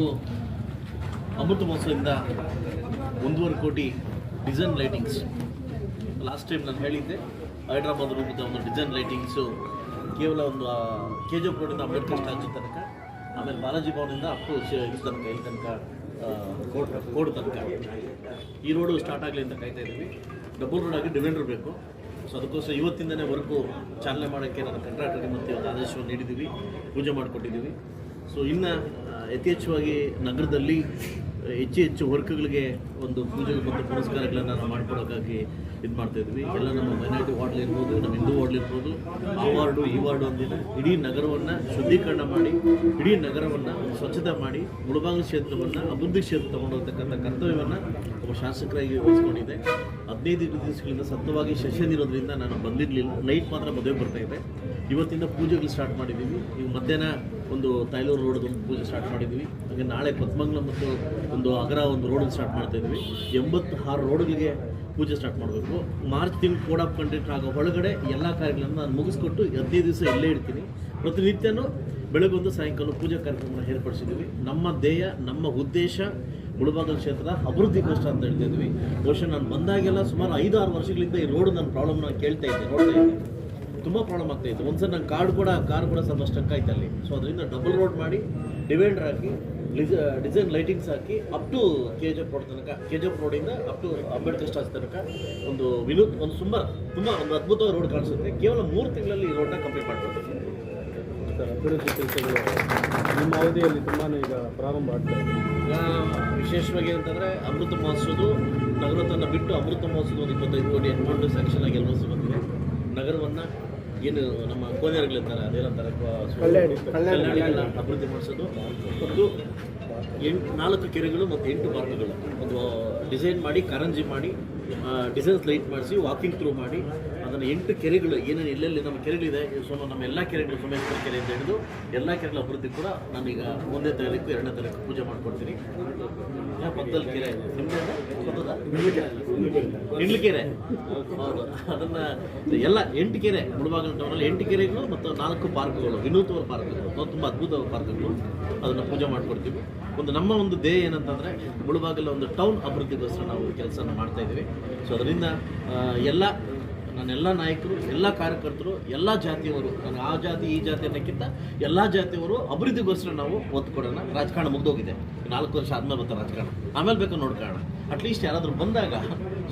ಹಾಗೂ ಅಮೃತ ಮಹೋತ್ಸವದಿಂದ ಒಂದೂವರೆ ಕೋಟಿ ಡಿಸೈನ್ ಲೈಟಿಂಗ್ಸ್ ಲಾಸ್ಟ್ ಟೈಮ್ ನಾನು ಹೇಳಿದ್ದೆ, ಹೈದ್ರಾಬಾದ್ ರೂಪದ ಒಂದು ಡಿಸೈನ್ ಲೈಟಿಂಗ್ಸು ಕೇವಲ ಒಂದು ಕೆ ಜಿ ಎಫ್ ರೋಡಿಂದ ಅಂಬೇಡ್ಕರ್ ಸ್ಟ್ಯಾಚು ತನಕ, ಆಮೇಲೆ ಬಾಲಾಜಿ ಭವನದಿಂದ ಅಪ್ಪು ಇದು ತನಕ, ಇಲ್ಲಿ ತನಕ ಕೋರ್ಟ್ ಕೋರ್ಟ್ ತನಕ. ಈ ರೋಡು ಸ್ಟಾರ್ಟ್ ಆಗಲಿ ಅಂತ ಕಾಯ್ತಾ ಇದ್ದೀವಿ. ಡಬಲ್ ರೋಡ್ ಆಗಿ ಡಿವೈಡರ್ ಬೇಕು. ಸೊ ಅದಕ್ಕೋಸ್ಕರ ಇವತ್ತಿಂದನೇ ವರ್ಕು ಚಾಲನೆ ಮಾಡೋಕ್ಕೆ ನಾನು ಕಂಟ್ರಾಕ್ಟರ್ಗೆ ಮತ್ತು ಒಂದು ಆದೇಶವನ್ನು ನೀಡಿದ್ದೀವಿ. ಪೂಜೆ ಮಾಡಿಕೊಟ್ಟಿದ್ದೀವಿ. ಸೊ ಇನ್ನು ಯಥೇಚ್ಛವಾಗಿ ನಗರದಲ್ಲಿ ಹೆಚ್ಚು ಹೆಚ್ಚು ವರ್ಕ್ಗಳಿಗೆ ಒಂದು ಪೂಜೆ ಮತ್ತು ಪುರಸ್ಕಾರಗಳನ್ನು ನಾವು ಮಾಡ್ಕೊಡೋಕ್ಕಾಗಿ ಇದು ಮಾಡ್ತಾ ಇದ್ವಿ. ಎಲ್ಲ ನಮ್ಮ ಮೈನಾರಿಟಿ ವಾರ್ಡ್ಲಿ ಇರ್ಬೋದು, ನಮ್ಮ ಹಿಂದೂ ವಾರ್ಡ್ಲಿ ಇರ್ಬೋದು, ಆ ವಾರ್ಡು, ಈ ವಾರ್ಡು ಅಂದಿನ ಇಡೀ ನಗರವನ್ನು ಶುದ್ಧೀಕರಣ ಮಾಡಿ, ಇಡೀ ನಗರವನ್ನು ಸ್ವಚ್ಛತೆ ಮಾಡಿ, ಮುಳಬಾಗಿಲು ಕ್ಷೇತ್ರವನ್ನು ಅಭಿವೃದ್ಧಿ ಕ್ಷೇತ್ರ ತಗೊಂಡೋಗ್ತಕ್ಕಂಥ ಕರ್ತವ್ಯವನ್ನು ಒಬ್ಬ ಶಾಸಕರಾಗಿ ವಹಿಸ್ಕೊಂಡಿದ್ದೆ. ಹದಿನೈದು ದಿವಸಗಳಿಂದ ಸತ್ತವಾಗಿ ಸೆಷನ್ ಇರೋದ್ರಿಂದ ನಾನು ಬಂದಿರಲಿಲ್ಲ. ನೈಟ್ ಮಾತ್ರ ಮದುವೆ ಬರ್ತಾ ಇದೆ. ಇವತ್ತಿಂದ ಪೂಜೆಗಳು ಸ್ಟಾರ್ಟ್ ಮಾಡಿದ್ದೀವಿ. ಈಗ ಮಧ್ಯಾಹ್ನ ಒಂದು ತೈಲೂರು ರೋಡ್ ಒಂದು ಪೂಜೆ ಸ್ಟಾರ್ಟ್ ಮಾಡಿದ್ದೀವಿ ಹಾಗೆ ನಾಳೆ ಪದ್ಮಂಗ್ಲ ಮತ್ತು ಒಂದು ಅಗರ ಒಂದು ರೋಡ್ ಸ್ಟಾರ್ಟ್ ಮಾಡ್ತಾ ಇದ್ವಿ. ಎಂಬತ್ತು ಆರು ರೋಡ್ಗಳಿಗೆ ಪೂಜೆ ಸ್ಟಾರ್ಟ್ ಮಾಡಬೇಕು. ಮಾರ್ಚ್ ತಿಂಗಳು ಕೋಡ್ ಆಫ್ ಕಂಟೆಂಟ್ ಆಗೋ ಒಳಗಡೆ ಎಲ್ಲ ಕಾರ್ಯಗಳನ್ನು ನಾನು ಮುಗಿಸ್ಕೊಟ್ಟು ಹದಿನೈದು ದಿವಸ ಇಲ್ಲೇ ಇರ್ತೀನಿ. ಪ್ರತಿನಿತ್ಯನೂ ಬೆಳಗೊಂದು ಸಾಯಂಕಾಲ ಪೂಜಾ ಕಾರ್ಯಕ್ರಮವನ್ನು ಏರ್ಪಡಿಸಿದ್ದೀವಿ ನಮ್ಮ ಧ್ಯೇಯ, ನಮ್ಮ ಉದ್ದೇಶ, ಮುಳಬಾಗಲ್ ಅಭಿವೃದ್ಧಿ ಕಷ್ಟ ಅಂತ ಹೇಳ್ತಿದ್ವಿ ಬಹುಶಃ ನಾನು ಬಂದಾಗೆಲ್ಲ ಸುಮಾರು ಐದು ಆರು ವರ್ಷಗಳಿಂದ ಈ ರೋಡ್ ನನ್ನ ಪ್ರಾಬ್ಲಮ್ ನಾನು ಕೇಳ್ತಾ ಇದ್ದೆ, ನೋಡ್ತಾ ಇದ್ದೆ. ತುಂಬ ಪ್ರಾಬ್ಲಮ್ ಆಗ್ತಾ ಇತ್ತು. ಒಂದ್ಸಲ ನಂಗೆ ಕಾರ್ಡ್ ಕೂಡ ಕಾರ್ ಕೂಡ ಸ್ವಲ್ಪ ಸ್ಟಕ್ ಆಯ್ತು ಅಲ್ಲಿ. ಸೊ ಅದರಿಂದ ಡಬಲ್ ರೋಡ್ ಮಾಡಿ ಡಿವೈಡರ್ ಹಾಕಿ design lightings hockey up to K G F road ತನಕ ಕೆ ಜಿ ಎಫ್ ರೋಡಿಂದ ಅಪ್ ಟು ಅಂಬೇಡ್ಕರ್ ಸ್ಟಾಸ್ ತನಕ ಒಂದು ವಿನೂತ್ ಒಂದು ತುಂಬ ತುಂಬ ಒಂದು ಅದ್ಭುತವಾದ ರೋಡ್ ಕಾಣಿಸುತ್ತೆ. ಕೇವಲ ಮೂರು ತಿಂಗಳಲ್ಲಿ ಈ ರೋಡ್ನ ಕಂಪ್ಲೀಟ್ ಮಾಡ್ಬೋದು ಸರ್ ಅಭಿವೃದ್ಧಿ ಕೆಲಸಗಳು ನಿಮ್ಮ ಅವಧಿಯಲ್ಲಿ ತುಂಬಾ ಈಗ ಪ್ರಾರಂಭ ಆಗ್ತಾ ಇದೆ. ಈಗ ವಿಶೇಷವಾಗಿ ಅಂತಂದರೆ ಅಮೃತ ಮಹೋತ್ಸವದು ತನ್ನ ಬಿಟ್ಟು ಅಮೃತ ಮಹೋತ್ಸವದ ಒಂದು ಇಪ್ಪತ್ತೈದು ಕೋಟಿ ಅಮೌಂಟ್ ಸೆಕ್ಷನ್ ಆಗಿ ಎಲ್ಲ ಬಂದಿದೆ ನಗರವನ್ನು ಏನು ನಮ್ಮ ಕೋನೇರುಗಳಿರ್ತಾರೆ ಅದೇನಂತಾರೆ. ಕಲ್ಯಾಣಿಗಳನ್ನ ಅಭಿವೃದ್ಧಿ ಮಾಡಿಸೋದು ಮತ್ತು ಎಂಟು ನಾಲ್ಕು ಕೆರೆಗಳು ಮತ್ತು ಎಂಟು ಮಾರ್ಗಗಳು ಒಂದು ಡಿಸೈನ್ ಮಾಡಿ ಕಾರಂಜಿ ಮಾಡಿ ಡಿಸೈನ್ಸ್ ಲೈಟ್ ಮಾಡಿಸಿ ವಾಕಿಂಗ್ ಥ್ರೂ ಮಾಡಿ ಅದನ್ನು ಎಂಟು ಕೆರೆಗಳು, ಏನೇನು ಎಲ್ಲೆಲ್ಲಿ ನಮ್ಮ ಕೆರೆಗಳಿದೆ ಸೊನ್ನ ನಮ್ಮ ಎಲ್ಲ ಕೆರೆಗಳು, ಸೋಮೇಶ್ವರ ಅಂತ ಹಿಡಿದು ಎಲ್ಲ ಕೆರೆಗಳ ಅಭಿವೃದ್ಧಿ ಕೂಡ ನಾನೀಗ ಒಂದನೇ ತಾರೀಕು, ಎರಡನೇ ತಾರೀಕು ಪೂಜೆ ಮಾಡ್ಕೊಡ್ತೀನಿ ಪಕ್ಕದಲ್ಲಿ ಕೆರೆ ಇದೆ. ಕೆರೆ. ಹೌದು. ಅದನ್ನ ಎಲ್ಲ ಎಂಟು ಕೆರೆ, ಮುಳಬಾಗಿಲು ಟೌನಲ್ಲಿ ಎಂಟು ಕೆರೆಗಳು ಮತ್ತು ನಾಲ್ಕು ಪಾರ್ಕ್ಗಳು ವಿನೂತನ ಪಾರ್ಕ್ಗಳು ತುಂಬ ಅದ್ಭುತವಾದ ಪಾರ್ಕ್ಗಳು. ಅದನ್ನು ಪೂಜೆ ಮಾಡ್ಕೊಡ್ತೀವಿ. ಒಂದು ನಮ್ಮ ಒಂದು ಧ್ಯೇಯ ಏನಂತಂದರೆ, ಮುಳಬಾಗಿಲ ಒಂದು ಟೌನ್ ಅಭಿವೃದ್ಧಿಗೋಸ್ಕರ ನಾವು ಕೆಲಸನ ಮಾಡ್ತಾ ಇದ್ದೀವಿ. ಸೊ ಅದರಿಂದ ಎಲ್ಲ ನನ್ನೆಲ್ಲ ನಾಯಕರು, ಎಲ್ಲ ಕಾರ್ಯಕರ್ತರು, ಎಲ್ಲ ಜಾತಿಯವರು, ನಾನು ಆ ಜಾತಿ, ಈ ಜಾತಿ ಅನ್ನೋಕ್ಕಿಂತ ಎಲ್ಲ ಜಾತಿಯವರು ಅಭಿವೃದ್ಧಿಗೋಸ್ಕರ ನಾವು ಒತ್ತು ಕೊಡೋಣ. ರಾಜಕಾರಣ ಮುಗ್ದೋಗಿದೆ. ನಾಲ್ಕು ವರ್ಷ ಆದಮೇಲೆ ಬರ್ತಾರೆ ರಾಜಕಾರಣ. ಆಮೇಲೆ ಬೇಕು ನೋಡ್ಕೊಳ್ಳೋಣ. ಅಟ್ಲೀಸ್ಟ್ ಯಾರಾದರೂ ಬಂದಾಗ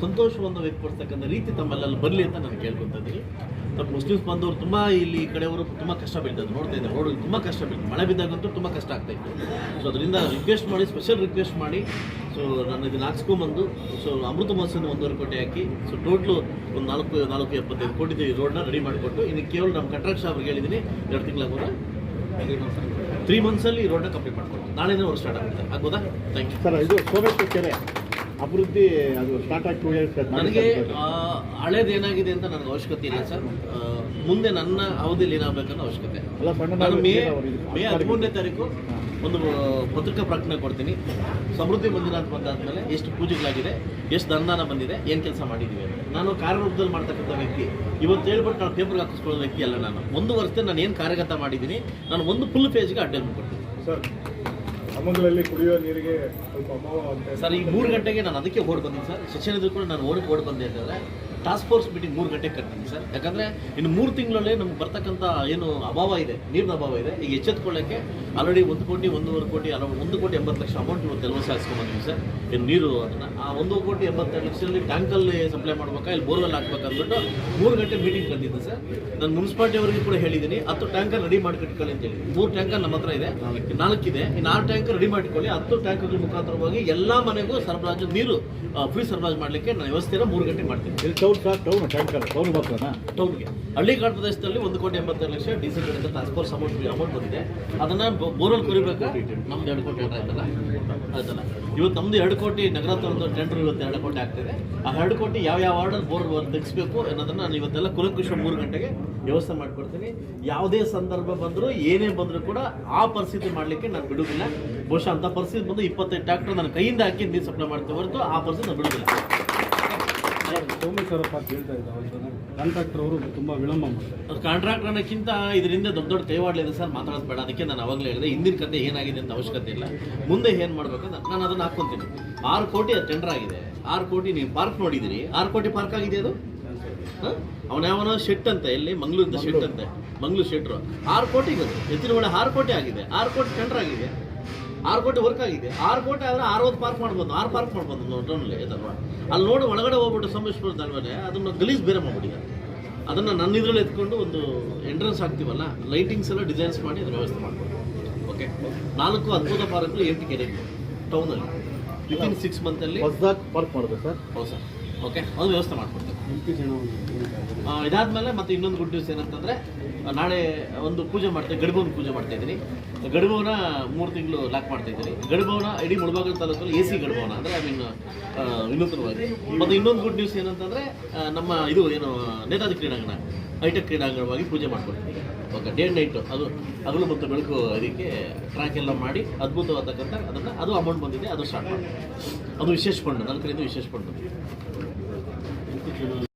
ಸಂತೋಷವನ್ನು ವ್ಯಕ್ತಪಡಿಸ್ತಕ್ಕಂಥ ರೀತಿ ತಮ್ಮಲ್ಲೆಲ್ಲ ಬರಲಿ ಅಂತ ನಾನು ಕೇಳ್ಕೊತಾ ಇದ್ದೀನಿ. ನಮ್ಮ ಮುಸ್ಲಿಮ್ಸ್ ಬಂದವರು ತುಂಬ ಇಲ್ಲಿ ಕಡೆಯವರು ತುಂಬ ಕಷ್ಟ ಬೀಳ್ತದೆ ನೋಡ್ತಾ ಇದ್ದಾರೆ ರೋಡ್ ತುಂಬ ಕಷ್ಟ ಬೀಳ್ತದೆ ಮಳೆ ಬಿದ್ದಾಗಂತೂ ತುಂಬ ಕಷ್ಟ ಆಗ್ತಾಯಿತ್ತು ಸೊ ಅದರಿಂದ ರಿಕ್ವೆಸ್ಟ್ ಮಾಡಿ ಸ್ಪೆಷಲ್ ರಿಕ್ವೆಸ್ಟ್ ಮಾಡಿ. ಸೊ ನಾನು ಇದನ್ನು ಹಾಕ್ಸ್ಕೊಂಬಂದು ಸೊ ಅಮೃತ ಮಹೋತ್ಸವ ಒಂದೂವರೆ ಕೋಟಿ ಹಾಕಿ ಸೊ ಟೋಟ್ಲು ಒಂದು ನಾಲ್ಕು ನಾಲ್ಕು ಎಪ್ಪತ್ತೈದು ಕೋಟಿ ರೋಡ್ನ ರೆಡಿ ಮಾಡಿಕೊಟ್ಟು. ಇನ್ನು ಕೇವಲ ನಮ್ಮ ಕಂಟ್ರಾಕ್ಟ್ ಅವ್ರಿಗೆ ಹೇಳಿದ್ದೀನಿ, ಎರಡು ತಿಂಗಳಾಗೋದ ತ್ರೀ ಮಂತ್ಸಲ್ಲಿ ಈ ರೋಡ್ನ ಕಂಪ್ಲೀಟ್ ಮಾಡಿಕೊಡ್ತೀನಿ ನಾಳೆನೇ ಅವ್ರು ಸ್ಟಾರ್ಟ್ ಆಗುತ್ತೆ. ಆಗ್ಬೋದಾ? ಥ್ಯಾಂಕ್ ಯು ಸರ್, ಇದು ಕೆರೆ. ಅಭಿವೃದ್ಧಿ ಅದು ಸ್ಟಾರ್ಟ್ ಆಗಿ ಟೂ ಇಯರ್ಸ್ ನನಗೆ ಹಳೇದೇನಾಗಿದೆ ಹಳೇದು ಏನಾಗಿದೆ ಅಂತ ನನಗೆ ಅವಶ್ಯಕತೆ ಇಲ್ಲ ಸರ್. ಮುಂದೆ ನನ್ನ ಅವಧಿಯಲ್ಲಿ ಏನಾಗಬೇಕನ್ನೋ ಅವಶ್ಯಕತೆ. ನಾನು ಮೇ ಮೇ ಹದಿಮೂರನೇ ತಾರೀಕು ಒಂದು ಪತ್ರಿಕಾ ಪ್ರಕಟಣೆ ಕೊಡ್ತೀನಿ. ಸಮೃದ್ಧಿ ಮಂದಿರ ಅಂತ ಬಂದಾದ್ಮೇಲೆ ಎಷ್ಟು ಪೂಜೆಗಳಾಗಿದೆ ಎಷ್ಟು ದಂದಾನ ಬಂದಿದೆ ಏನು ಕೆಲಸ ಮಾಡಿದ್ದೀವಿ ಅಂತ. ನಾನು ಕಾರ್ಯರೂಪದಲ್ಲಿ ಮಾಡ್ತಕ್ಕಂಥ ವ್ಯಕ್ತಿ. ಇವತ್ತು ಹೇಳ್ಬಿಟ್ಟು ನಾನು ಪೇಪರ್ಗೆ ಹಾಕಿಸ್ಕೊಳ್ಳೋ ವ್ಯಕ್ತಿ ಅಲ್ಲ ನಾನು. ಒಂದು ವರ್ಷದಲ್ಲಿ ನಾನು ಏನು ಕಾರ್ಯಗತ ಮಾಡಿದ್ದೀನಿ ನಾನು ಒಂದು ಫುಲ್ ಪೇಜ್ಗೆ ಅಡ್ಡೇಟ್ ಕೊಡ್ತೀನಿ. ಸರ್ ಅಮಂಗಲಲ್ಲಿ ಕುಡಿಯೋ ನೀರಿಗೆ ಸರ್, ಈಗ ಮೂರು ಗಂಟೆಗೆ ನಾನು ಅದಕ್ಕೆ ಓಡ್ ಬಂದೀನಿ ಸರ್. ಸೆಷನ್ ಕೂಡ ನಾನು ಓಡಿ ಓಡ್ ಬಂದೆ ಅಂತಂದರೆ ಟಾಸ್ಕ್ ಫೋರ್ಸ್ ಮೀಟಿಂಗ್ ಮೂರು ಗಂಟೆಗೆ ಕರ್ತೀನಿ ಸರ್. ಯಾಕಂದರೆ ಇನ್ನು ಮೂರು ತಿಂಗಳಲ್ಲಿ ನಮ್ಗೆ ಬರ್ತಕ್ಕಂಥ ಏನು ಅಭಾವ ಇದೆ, ನೀರಿನ ಅಭಾವ ಇದೆ. ಈಗ ಎಚ್ಚೆತ್ಕೊಳ್ಳೋಕ್ಕೆ ಆಲ್ರೆಡಿ ಒಂದು ಕೋಟಿ, ಒಂದೂವರೆ ಕೋಟಿ, ಅಲ್ಲ ಒಂದು ಕೋಟಿ ಎಂಬತ್ತು ಲಕ್ಷ ಅಮೌಂಟ್ ಇವತ್ತು ಎಲ್ಲ ಹಾಕ್ಸ್ಕೊಂಬಂದಿವಿ ಸರ್. ಇನ್ನು ನೀರು ಅದನ್ನು ಆ ಒಂದು ಕೋಟಿ ಎಂಬತ್ತೆರಡು ಲಕ್ಷದಲ್ಲಿ ಟ್ಯಾಂಕಲ್ಲಿ ಸಪ್ಲೈ ಮಾಡ್ಬೇಕಾ, ಇಲ್ಲಿ ಬೋರ್ವೆಲ್ ಹಾಕ್ಬೇಕಂದ್ಬಿಟ್ಟು ಮೂರು ಗಂಟೆ ಮೀಟಿಂಗ್ ಕರೆದಿದ್ದೆ ಸರ್. ನಾನು ಮುನ್ಸಿಪಾಲ್ಟಿಯವರಿಗೆ ಕೂಡ ಹೇಳಿದ್ದೀನಿ, ಹತ್ತು ಟ್ಯಾಂಕರ್ ರೆಡಿ ಮಾಡಿ ಕಟ್ಕೊಳ್ಳಿ ಅಂತೇಳಿ ಮೂರು ಟ್ಯಾಂಕರ್ ನಮ್ಮ ಹತ್ರ ಇದೆ, ನಾಲ್ಕಿದೆ. ಇನ್ನು ಆರು ಟ್ಯಾಂಕರ್ ರೆಡಿ ಮಾಡಿಕೊಳ್ಳಿ, ಹತ್ತು ಟ್ಯಾಂಕರ್ಗಳ ಮುಖಾಂತರವಾಗಿ ಎಲ್ಲ ಮನೆಗೂ ಸರಬರಾಜು ನೀರು ಫ್ರೀ ಸರಬರಾಜು ಮಾಡಲಿಕ್ಕೆ ನಾನು ವ್ಯವಸ್ಥೆಯನ್ನು ಮೂರು ಗಂಟೆ ಮಾಡ್ತೀನಿ. ಇಲ್ಲಿ ಟೌನ್ ಸರ್ ಟೌನ್ ಟೌನ್ ಟೌನ್ಗೆ ಪ್ರದೇಶದಲ್ಲಿ ಒಂದು ಕೋಟಿ ಎಂಬತ್ತೆರಡು ಲಕ್ಷ ಡಿಸಿ ಕಡೆಯಿಂದ ಟ್ರಾನ್ಸ್ಪೋರ್ಟ್ ಫೋರ್ಸ್ ಅಮೌಂಟ್ ಅಮೌಂಟ್ ಬಂದಿದೆ. ಅದನ್ನ ಬೋರಲ್ ಕುರಿಬೇಕು? ನಮ್ದು ಎರಡು ಕೋಟಿ ಆಯ್ತಲ್ಲ? ಆಯ್ತಲ್ಲ. ಇವತ್ತು ನಮ್ಮದು ಎರಡು ಕೋಟಿ ನಗರ ಒಂದು ಟೆಂಡರ್ ಇವತ್ತು ಎರಡು ಕೋಟಿ ಆಗ್ತಿದೆ. ಆ ಎರಡು ಕೋಟಿ ಯಾವ ಯಾವ ಆರ್ಡರ್ ಬೋರ್ ತೆಗಿಸ್ಬೇಕು ಅನ್ನೋದನ್ನು ನಾನು ಇವತ್ತೆಲ್ಲ ಕುಲಂಕುಶ ಮೂರು ಗಂಟೆಗೆ ವ್ಯವಸ್ಥೆ ಮಾಡಿಕೊಡ್ತೀನಿ. ಯಾವುದೇ ಸಂದರ್ಭ ಬಂದರೂ ಏನೇ ಬಂದರೂ ಕೂಡ ಆ ಪರಿಸ್ಥಿತಿ ಮಾಡಲಿಕ್ಕೆ ನಾನು ಬಿಡುವುದಿಲ್ಲ. ಬಹುಶಃ ಅಂಥ ಪರಿಸ್ಥಿತಿ ಬಂದು ಇಪ್ಪತ್ತೈದು ಟ್ರ್ಯಾಕ್ಟರ್ ನನ್ನ ಕೈಯಿಂದ ಹಾಕಿ ನೀರು ಸಪ್ಲೈ ಮಾಡ್ತೇವೆ ಹೊರತು ಆ ಪರ್ಸನ್ ನಾನು ಬಿಡೋದಿಲ್ಲ ಸೋಮೇಶ್ವರಪ್ಪ ಅಂತ ಹೇಳ್ತಾ ಕಾಂಟ್ರಾಕ್ಟರ್ ಅವರು ತುಂಬ ವಿಳಂಬ ಮಾಡ್ತಾರೆ. ಕಾಂಟ್ರಾಕ್ಟ್ ಅನ್ನೋಕ್ಕಿಂತ ಇದರಿಂದ ದೊಡ್ಡ ದೊಡ್ಡ ಕೈವಾಡ್ಲಿದೆ ಸರ್ ಮಾತಾಡೋದು ಬೇಡ ಅದಕ್ಕೆ ನಾನು ಅವಾಗಲೇ ಹೇಳಿದೆ ಹಿಂದಿನ ಕತೆ ಏನಾಗಿದೆ ಅಂತ ಅವಶ್ಯಕತೆ ಇಲ್ಲ. ಮುಂದೆ ಏನು ಮಾಡಬೇಕು ಅಂತ ನಾನು ಅದನ್ನು ಹಾಕ್ಕೊತೀನಿ. ಆರು ಕೋಟಿ ಅದು ಟೆಂಡರ್ ಆಗಿದೆ. ಆರು ಕೋಟಿ ನೀವು ಪಾರ್ಕ್ ನೋಡಿದಿರಿ ಆರು ಕೋಟಿ ಪಾರ್ಕ್ ಆಗಿದೆ ಅದು? ಅವನ ಯಾವನೋ ಶೆಟ್ ಅಂತ ಇಲ್ಲಿ ಮಂಗಳೂರಿಂದ ಶೆಟ್ ಅಂತೆ. ಮಂಗಳೂರು ಶೆಟ್ರು ಆರು ಕೋಟಿಗೆ ಅದು ಎತ್ತಿನ ಒಳ್ಳೆ ಆರು ಕೋಟಿ ಆಗಿದೆ. ಆರು ಕೋಟಿ ಟೆಂಡರ್ ಆಗಿದೆ. ಆರು ಕೋಟಿ ವರ್ಕ್ ಆಗಿದೆ. ಆರು ಕೋಟಿ ಆದರೆ ಅರವತ್ತು ಪಾರ್ಕ್ ಮಾಡ್ಬೋದು. ಆರು ಪಾರ್ಕ್ ಮಾಡ್ಬೋದು ಡ್ರೋನಲ್ಲಿ ಇದಲ್ವಾ? ಅಲ್ಲಿ ನೋಡಿ ಒಳಗಡೆ ಹೋಗ್ಬಿಟ್ಟು ಸಂಭವಿಸ್ಬಿಡ್ದಲ್ವೇ ಅದನ್ನು ಗಲೀಜ್ ಬೇರೆ ಮಾಡ್ಬಿಡಿ ಅದನ್ನು ನನ್ನ ಇದರಲ್ಲಿ ಎತ್ಕೊಂಡು ಒಂದು ಎಂಟ್ರೆನ್ಸ್ ಹಾಕ್ತೀವಲ್ಲ ಲೈಟಿಂಗ್ಸ್ ಎಲ್ಲ ಡಿಸೈನ್ಸ್ ಮಾಡಿ ಅದರ ವ್ಯವಸ್ಥೆ ಮಾಡ್ಬೋದು. ಓಕೆ ನಾಲ್ಕು ಅದ್ಭುತ ಪಾರ್ಕ್ಗಳು ಎಂಟು ಕೆರೆ ಟೌನಲ್ಲಿ ವಿತಿನ್ ಸಿಕ್ಸ್ ಮಂತಲ್ಲಿ ಹೊಸದಾಗಿ ಪಾರ್ಕ್ ಮಾಡಬೇಕು ಸರ್? ಹೌದು ಸರ್. ಓಕೆ ಅದು ವ್ಯವಸ್ಥೆ ಮಾಡ್ಕೊಡ್ತೀವಿ. ಇದಾದ್ಮೇಲೆ ಮತ್ತೆ ಇನ್ನೊಂದು ಗುಡ್ ನ್ಯೂಸ್ ಏನಂತಂದ್ರೆ ನಾಳೆ ಒಂದು ಪೂಜೆ ಮಾಡ್ತೀನಿ ಗಡಿಭವನ ಪೂಜೆ ಮಾಡ್ತಾ ಇದ್ದೀನಿ. ಗಡಿಭವನ ಮೂರು ತಿಂಗಳು ಲಾಕ್ ಮಾಡ್ತಾ ಇದ್ದೀನಿ. ಗಡಿಭವನ ಇಡೀ ಮುಳಬಾಗಿಲು ತಾಲೂಕಲ್ಲಿ ಎ ಸಿ ಗಡಿಭವನ ಅಂದರೆ ಐ ಮೀನ್ ವಿನೂತನವಾಗಿ. ಮತ್ತು ಇನ್ನೊಂದು ಗುಡ್ ನ್ಯೂಸ್ ಏನಂತಂದರೆ ನಮ್ಮ ಇದು ಏನು, ನೇತಾಜಿ ಕ್ರೀಡಾಂಗಣ, ಹೈಟೆಕ್ ಕ್ರೀಡಾಂಗಣವಾಗಿ ಪೂಜೆ ಮಾಡ್ಕೊಳ್ತೀವಿ ಓಕೆ ಡೇ ನೈಟು ಅದು ಹಗಲು ಮತ್ತು ಬೆಳಕು ಅದಕ್ಕೆ ಟ್ರ್ಯಾಕ್ ಎಲ್ಲ ಮಾಡಿ ಅದ್ಭುತವಾದಕ್ಕಂಥ ಅದನ್ನು, ಅದು ಅಮೌಂಟ್ ಬಂದಿದೆ, ಅದು ಸ್ಟಾರ್ಟ್ ಮಾಡಿ ಅದು ವಿಶೇಷ ಫಂಡ್ ಕಡೆಯಿಂದ ವಿಶೇಷ ಫಂಡ್ to